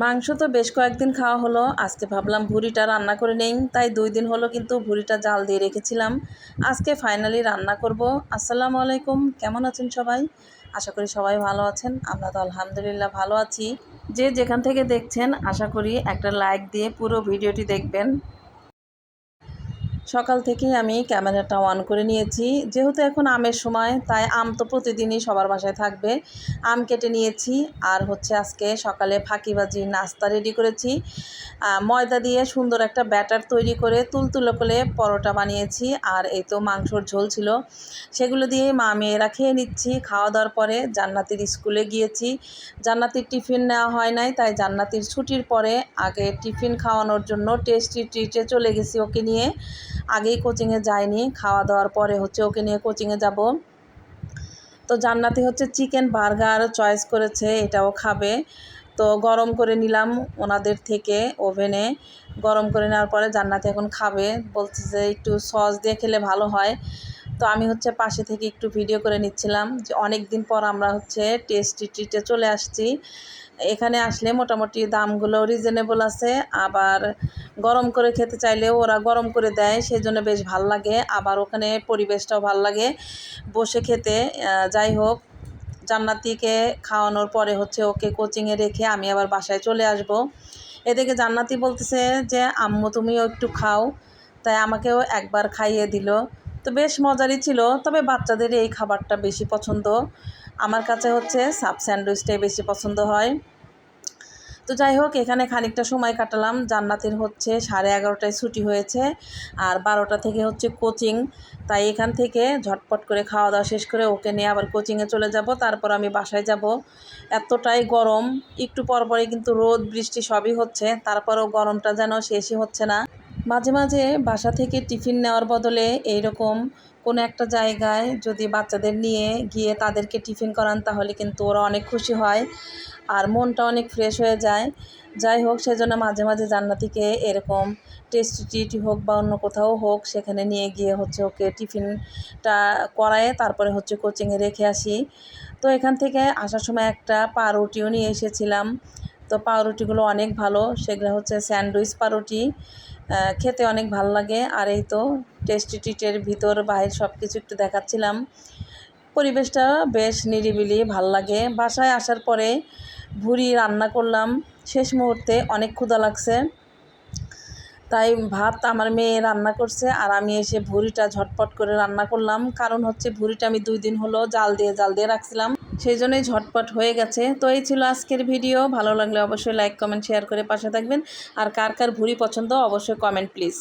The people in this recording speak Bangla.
মাংস তো বেশ কয়েকদিন খাওয়া হলো, আজকে ভাবলাম ভুড়িটা রান্না করে নেই, তাই দুই দিন হলো কিন্তু ভুড়িটা জাল দিয়ে রেখেছিলাম। আজকে ফাইনালি রান্না করব। আসসালামু আলাইকুম, কেমন আছেন সবাই? আশা করি সবাই ভালো আছেন, আমরা তো আলহামদুলিল্লাহ ভালো আছি। যে যেখান থেকে দেখছেন, আশা করি একটা লাইক দিয়ে পুরো ভিডিওটি দেখবেন। সকাল থেকেই আমি ক্যামেরাটা অন করে নিয়েছি। যেহেতু এখন আমের সময়, তাই আম তো প্রতিদিনই সবার বাসায় থাকবে। আম কেটে নিয়েছি আর হচ্ছে আজকে সকালে ফাঁকিবাজি নাস্তা রেডি করেছি। ময়দা দিয়ে সুন্দর একটা ব্যাটার তৈরি করে তুলতুলো করে পরোটা বানিয়েছি আর এই তো মাংসর ঝোল ছিল। সেগুলো দিয়ে মা মেয়েরা খেয়ে নিচ্ছি। খাওয়া দাওয়ার পরে জান্নাতির স্কুলে গিয়েছি। জান্নাতির টিফিন নেওয়া হয় নাই, তাই জান্নাতির ছুটির পরে আগে টিফিন খাওয়ানোর জন্য টেস্টি ট্রিটে চলে গেছি ওকে নিয়ে। আগেই কোচিংয়ে যায়নি খাওয়া দাওয়ার পরে হচ্ছে ওকে নিয়ে কোচিংয়ে যাব। তো জান্নাতি হচ্ছে চিকেন বার্গার চয়েস করেছে, এটাও খাবে। তো গরম করে নিলাম ওনাদের থেকে ওভেনে। গরম করে নেওয়ার পরে জান্নাতি এখন খাবে, বলছে যে একটু সস দিয়ে খেলে ভালো হয়। তো আমি হচ্ছে পাশে থেকে একটু ভিডিও করে নিচ্ছিলাম যে অনেক দিন পর আমরা হচ্ছে টেস্টি ট্রিটে চলে আসছি। এখানে আসলে মোটামুটি দামগুলো রিজনেবল আছে, আবার গরম করে খেতে চাইলেও ওরা গরম করে দেয় সেই জন্য বেশ ভালো লাগে। আবার ওখানে পরিবেশটাও ভালো লাগে। বসে খেতে যাই হোক, জান্নাতিকে খাওয়ানোর পরে হচ্ছে ওকে কোচিংয়ে রেখে আমি আবার বাসায় চলে আসব। এদিকে জান্নাতি বলতেছে যে, আম্মু, তুমিও একটু খাও। তাই আমাকেও একবার খাইয়ে দিল। তো বেশ মজারই ছিল। তবে বাচ্চাদের এই খাবারটা বেশি পছন্দ। আমার কাছে হচ্ছে সাব স্যান্ডউইচটাই বেশি পছন্দ হয়। তো যাই হোক, এখানে খানিকটা সময় কাটালাম। জান্নাতের হচ্ছে সাড়ে এগারোটায় ছুটি হয়েছে আর বারোটা থেকে হচ্ছে কোচিং। তাই এখান থেকে ঝটপট করে খাওয়া দাওয়া শেষ করে ওকে নিয়ে আবার কোচিংয়ে চলে যাব। তারপর আমি বাসায় যাব। এতটাই গরম। একটু পরপরই কিন্তু রোদ, বৃষ্টি সবই হচ্ছে। তারপরেও গরমটা যেন শেষই হচ্ছে না। মাঝে মাঝে বাসা থেকে টিফিন নেওয়ার বদলে এইরকম কোনো একটা জায়গায় যদি বাচ্চাদের নিয়ে গিয়ে তাদেরকে টিফিন করান, তাহলে কিন্তু ওরা অনেক খুশি হয় আর মনটা অনেক ফ্রেশ হয়ে যায়। যাই হোক, সেজন্য মাঝে মাঝে জান্নাতিকে এরকম টেস্টি টিটি হোক বা অন্য কোথাও হোক, সেখানে নিয়ে গিয়ে হচ্ছে ওকে টিফিনটা করায় তারপরে হচ্ছে কোচিংয়ে রেখে আসি। তো এখান থেকে আসার সময় একটা পাউরুটিও নিয়ে এসেছিলাম। তো পাউরুটিগুলো অনেক ভালো, সেগুলো হচ্ছে স্যান্ডউইচ পাউরুটি। খেতে অনেক ভালো লাগে। আর এই তো টেস্টি টিটের ভিতর বাইরে সব কিছু একটু দেখাচ্ছিলাম। পরিবেশটা বেশ নিরিবিলি, ভালো লাগে। বাসায় আসার পরে ভুড়ি রান্না করলাম। শেষ মুহূর্তে অনেক ক্ষুধা লাগছে। তাই ভাত আমার মেয়ে রান্না করছে আর আমি এসে ভুড়িটা ঝটপট করে রান্না করলাম। কারণ হচ্ছে ভুড়িটা আমি দুই দিন হলো জাল দিয়ে জাল দিয়ে রাখছিলাম। সেই জন্যই ঝটপট হয়ে গেছে। তো এই ছিল আজকের ভিডিও। ভালো লাগলে অবশ্যই লাইক কমেন্ট শেয়ার করে পাশে থাকবেন। আর কার কার ভুড়ি পছন্দ, অবশ্যই কমেন্ট প্লিজ